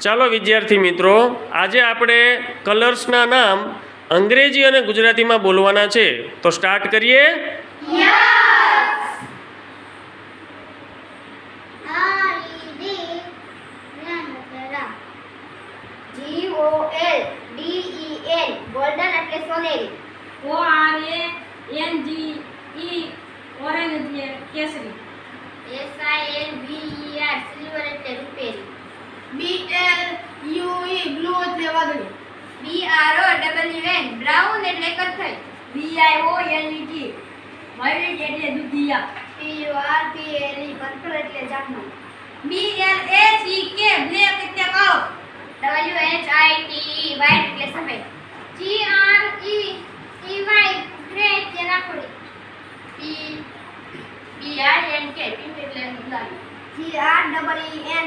ચાલો વિદ્યાર્થી મિત્રો આજે આપણે કલર્સના નામ અંગ્રેજી અને ગુજરાતીમાં બોલવાના છે. તો સ્ટાર્ટ કરીએ. E ગોલ્ડન એટલે સોનેરી. O R A N G E orange એટલે કેસરી. E R સિલ્વર એટલે રૂપેરી B L U E blue એટલે વાદળી B R O W N brown એટલે કથ્થઈ B I O L E T violet એટલે દુધિયા. P U R P L E purple એટલે જાંબુ. B L એ ઈ કે બ્લેક એટલે કાળો W H I T white એટલે સફેદ. G R E E Y grey એટલે રાખોડી. P P R N K pink એટલે ગુલાબી G R double E N